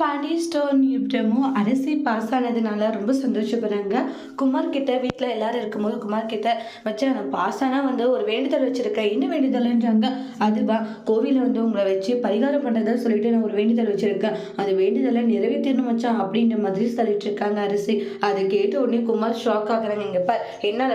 Pandi stone யுப்டமும் அரிசி pass ஆனதுனால ரொம்ப சந்தோஷப்படுறாங்க குமார் கிட்ட வீட்டில் எல்லாரும் இருக்கும்போது குமார் கிட்ட வச்சு நான் பாஸ் ஆனால் வந்து ஒரு வேண்டுதல் வச்சுருக்கேன். என்ன வேண்டுதல்ன்றாங்க? அதுவா கோவிலில் வந்து உங்களை வச்சு பரிகாரம் பண்ணுறதா சொல்லிட்டு நான் ஒரு வேண்டுதல் வச்சுருக்கேன். அந்த வேண்டுதலை நிறைவேற்றணும் வச்சான் அப்படின்ற மாதிரி சொல்லிட்டு இருக்காங்க அரிசி. அதை கேட்ட உடனே குமார் ஷாக் ஆகுறாங்க. இங்க பார்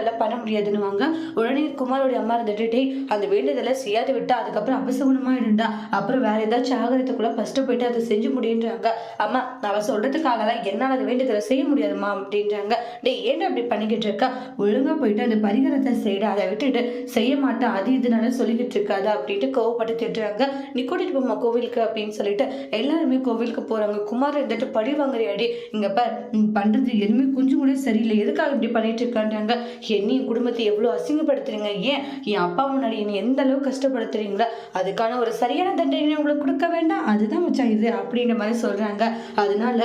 எல்லாம் பண்ண முடியாதுன்னு வாங்க உடனே குமாரோட அம்மா இருந்துட்டு அந்த வேண்டுதலை செய்யாது விட்டா அதுக்கப்புறம் அபசகுணமாக இருந்தா அப்புறம் வேற ஏதாச்சும் ஆகிறதுக்குள்ள ஃபஸ்ட்டு போயிட்டு அதை செஞ்சு முடியுன்றாங்க. அம்மா அவ சொல்றதுக்காகலாம் என்னால் அதை வேண்டுதலை செய்ய முடியாதும்மா அப்படின்றாங்க. டேய் ஏன்டா அப்படி பண்ணிக்கிட்டு இருக்கா? ஒழுங்கா போயிட்டு அந்த பரிகாரத்தை செய்யட அதை விட்டுட்டு செய்ய மாட்டேன் அது இதுனால சொல்லிக்கிட்டு இருக்காது அப்படின்ட்டு கோவப்பட்டு திட்டுறாங்க. நீ கூட்டிகிட்டு போமா கோவிலுக்கு அப்படின்னு சொல்லிட்டு எல்லாருமே கோவிலுக்கு போகிறாங்க குமார் இருந்துட்டு பழி அடி? இங்கே பார் பண்ணுறது எதுவுமே கொஞ்சம் கூட சரியில்லை. எதுக்காக இப்படி பண்ணிட்டு இருக்கான்றாங்க? என்னை என் குடும்பத்தை எவ்வளோ அசிங்கப்படுத்துறீங்க? ஏன்? என் அப்பா முன்னாடி என்னை எந்த அளவுக்கு கஷ்டப்படுத்துறீங்களா அதுக்கான ஒரு சரியான தண்டனை உங்களுக்கு கொடுக்க வேண்டாம். அதுதான் மச்சான் இது அப்படின்ற மாதிரி சொல்கிறேன் சொல்கிறாங்க அதனால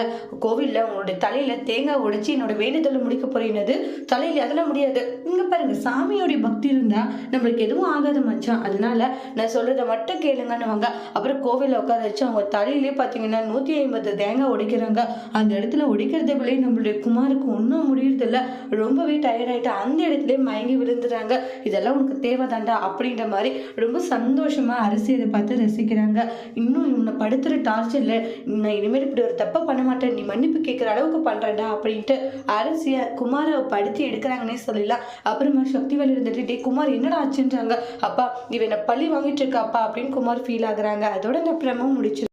கோவிலில் உங்களுடைய தலையில் தேங்காய் உடைச்சு என்னோட வேண்டுதலை முடிக்க போறீனது தலையில் அதெல்லாம் முடியாது. இங்க பாருங்க சாமியோடைய பக்தி இருந்தால் நம்மளுக்கு எதுவும் ஆகாது மச்சான். அதனால நான் சொல்கிறத மட்டும் கேளுங்கன்னுவாங்க. அப்புறம் கோவிலில் உட்கார வச்சு அவங்க தலையிலே பார்த்தீங்கன்னா நூற்றி ஐம்பது தேங்காய் உடைக்கிறாங்க. அந்த இடத்துல உடைக்கிறத விட நம்மளுடைய குமாருக்கு ஒன்றும் முடியறதில்ல. ரொம்பவே டயர்ட் ஆயிட்டு அந்த இடத்துல மயங்கி விழுந்துறாங்க. இதெல்லாம் உனக்கு தேவைதாண்டா அப்படின்ற மாதிரி ரொம்ப சந்தோஷமாக அரிசி பார்த்து ரசிக்கிறாங்க. இன்னும் இவனை படுத்துகிற டார்ச்சரில் நான் இனிமேல் இப்படி ஒரு தப்பை பண்ண மாட்டேன் நீ மன்னிப்பு கேட்குற அளவுக்கு பண்றேன்டா அப்படின்ட்டு அரசியை குமாரை படுத்தி எடுக்கிறாங்கன்னே சொல்லலாம். அப்புறமா சக்திவேல் இருந்துட்டு டே குமார் என்னடா ஆச்சுன்றாங்க? அப்பா இவன் என்னை பள்ளி வாங்கிட்டு இருக்கா அப்பா? அப்படின்னு குமார் ஃபீல் ஆகுறாங்க. அதோட இந்த பிரமும் முடிச்சு